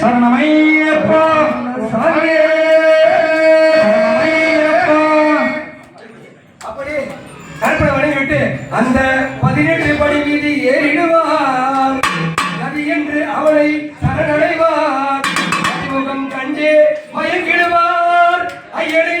சரணமையப்பா அப்படி கற்பனை வழிவிட்டு அந்த பதினெட்டு படி மீது ஏறிடுவார் நதி என்று அவளை சரணடைவார் கண்டே மயங்கிடுவார். ஐயனை